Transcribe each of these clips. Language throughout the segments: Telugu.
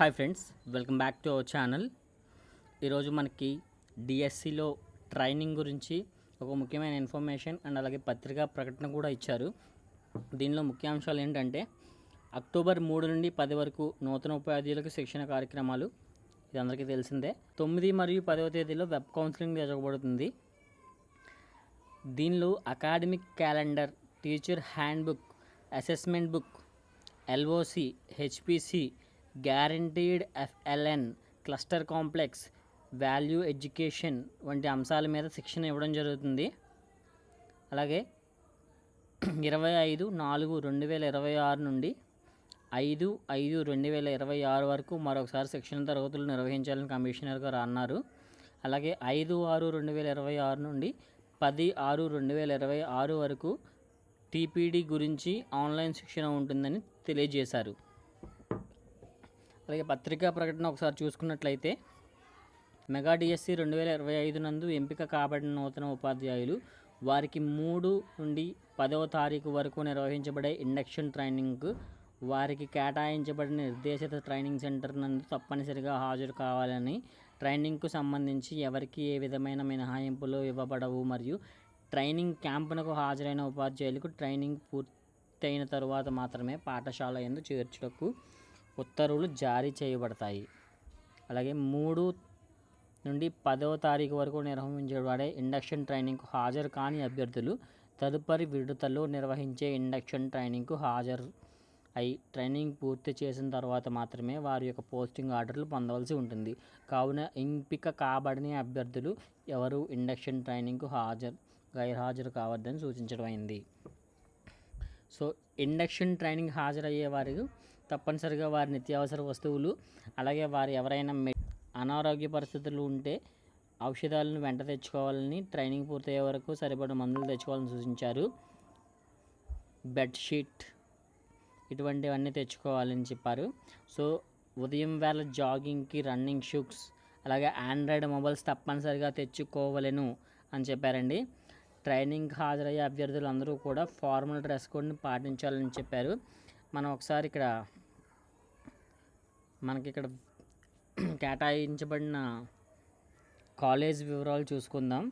Hi friends welcome back to our channel ఈరోజు మనకి డిఎస్సిలో ట్రైనింగ్ గురించి ఒక ముఖ్యమైన ఇన్ఫర్మేషన్ అండ్ అలాగే పత్రికా ప్రకటన కూడా ఇచ్చారు. దీనిలో ముఖ్యాంశాలు ఏంటంటే అక్టోబర్ మూడు నుండి పది వరకు నూతన ఉపాధ్యాయులకు శిక్షణ కార్యక్రమాలు ఇది అందరికీ తెలిసిందే. తొమ్మిది మరియు పదవ తేదీలో వెబ్ కౌన్సిలింగ్ జరగబడుతుంది. దీనిలో academic calendar teacher hand book assessment book LOC HPC guaranteed FLN cluster complex value education వంటి అంశాల మీద శిక్షణ ఇవ్వడం జరుగుతుంది. అలాగే ఇరవై ఐదు నాలుగు రెండు వేల ఇరవై ఆరు నుండి ఐదు ఐదు రెండు వేల ఇరవై ఆరు వరకు మరొకసారి శిక్షణ తరగతులు నిర్వహించాలని కమిషనర్ గారు అన్నారు. అలాగే ఐదు ఆరు రెండు వేల ఇరవై ఆరు నుండి పది ఆరు రెండు వేల ఇరవై ఆరు వరకు టీపీడీ గురించి ఆన్లైన్ శిక్షణ ఉంటుందని తెలియజేశారు. అలాగే పత్రికా ప్రకటన ఒకసారి చూసుకున్నట్లయితే మెగా డిఎస్సి రెండు వేల ఇరవై ఐదు నందు ఎంపిక కాబడిన నూతన ఉపాధ్యాయులు వారికి మూడు నుండి పదవ తారీఖు వరకు నిర్వహించబడే ఇండక్షన్ ట్రైనింగ్కు వారికి కేటాయించబడిన నిర్దేశిత ట్రైనింగ్ సెంటర్ నందు తప్పనిసరిగా హాజరు కావాలని ట్రైనింగ్కు సంబంధించి ఎవరికి ఏ విధమైన మినహాయింపులు ఇవ్వబడవు మరియు ట్రైనింగ్ క్యాంపునకు హాజరైన ఉపాధ్యాయులకు ట్రైనింగ్ పూర్తయిన తరువాత మాత్రమే పాఠశాల ఎందు చేర్చుటకు ఉత్తర్వులు జారీ చేయబడతాయి. అలాగే మూడు నుండి పదవ తారీఖు వరకు నిర్వహించబడే ఇండక్షన్ ట్రైనింగ్కు హాజరు కాని అభ్యర్థులు తదుపరి విడతలో నిర్వహించే ఇండక్షన్ ట్రైనింగ్కు హాజరు అయి ట్రైనింగ్ పూర్తి చేసిన తర్వాత మాత్రమే వారి యొక్క పోస్టింగ్ ఆర్డర్లు పొందవలసి ఉంటుంది. కావున ఎంపిక కాబడిన అభ్యర్థులు ఎవరు ఇండక్షన్ ట్రైనింగ్కు హాజరు గైర్హాజరు కావద్దని సూచించడం అయింది సో ఇండక్షన్ ట్రైనింగ్ హాజరయ్యే వారు తప్పనిసరిగా వారి నిత్యావసర వస్తువులు అలాగే వారు ఎవరైనా మె అనారోగ్య పరిస్థితులు ఉంటే ఔషధాలను వెంట తెచ్చుకోవాలని ట్రైనింగ్ పూర్తయ్యే వరకు సరిపడ మందులు తెచ్చుకోవాలని సూచించారు. బెడ్షీట్ ఇటువంటివన్నీ తెచ్చుకోవాలని చెప్పారు. సో ఉదయం వేళ జాగింగ్కి రన్నింగ్ షూస్ అలాగే ఆండ్రాయిడ్ మొబైల్స్ తప్పనిసరిగా తెచ్చుకోవలను అని చెప్పారండి. ట్రైనింగ్ హాజరయ్యే అభ్యర్థులందరూ కూడా ఫార్మల్ డ్రెస్ కోడ్ని పాటించాలని చెప్పారు. మనం ఒకసారి ఇక్కడ మనకి ఇక్కడ కేటాయించబడిన కాలేజ్ వివరాలు చూసుకుందాం.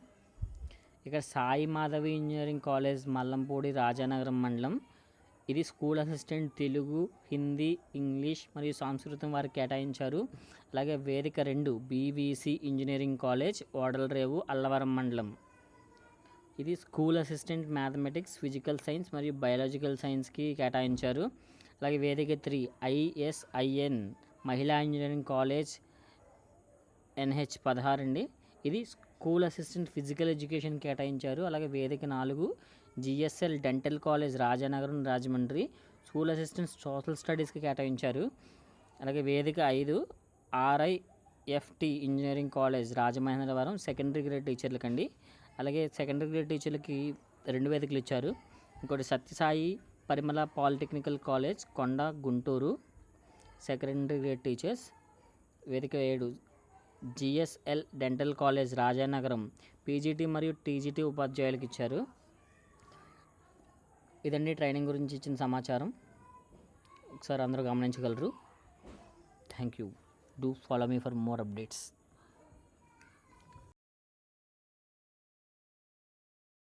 ఇక్కడ సాయి మాధవి ఇంజనీరింగ్ కాలేజ్ మల్లంపూడి రాజానగరం మండలం. ఇది school assistant Telugu Hindi English మరియు సంస్కృతం వారికి కేటాయించారు. అలాగే వేదిక రెండు BVC engineering college Odalarevu Allavaram మండలం. ఇది school assistant mathematics physical science మరియు బయాలజికల్ సైన్స్కి కేటాయించారు. అలాగే వేదిక త్రీ ఐఎస్ఐఎన్ మహిళా ఇంజనీరింగ్ కాలేజ్ ఎన్హెచ్ పదహారు అండి. ఇది స్కూల్ అసిస్టెంట్ ఫిజికల్ ఎడ్యుకేషన్ కేటాయించారు. అలాగే వేదిక నాలుగు GSL dental college Rajanagaram Rajahmundry school assistant social స్టడీస్కి కేటాయించారు. అలాగే వేదిక ఐదు RIFT engineering college Rajamahendravaram secondary grade టీచర్లకండి. అలాగే సెకండరీ గ్రేడ్ టీచర్లకి రెండు వేదికలు ఇచ్చారు. ఇంకోటి సత్యసాయి పరిమళ పాలిటెక్నికల్ కాలేజ్ కొండ గుంటూరు. సెకండరీ గ్రేడ్ టీచర్స్ వేదిక ఏడు GSL dental college Rajanagaram PGT మరియు టీజీటీ ఉపాధ్యాయులకు ఇచ్చారు. ఇదండి ట్రైనింగ్ గురించి ఇచ్చిన సమాచారం. ఒకసారి అందరూ గమనించగలరు. Thank you. Do follow me for more updates.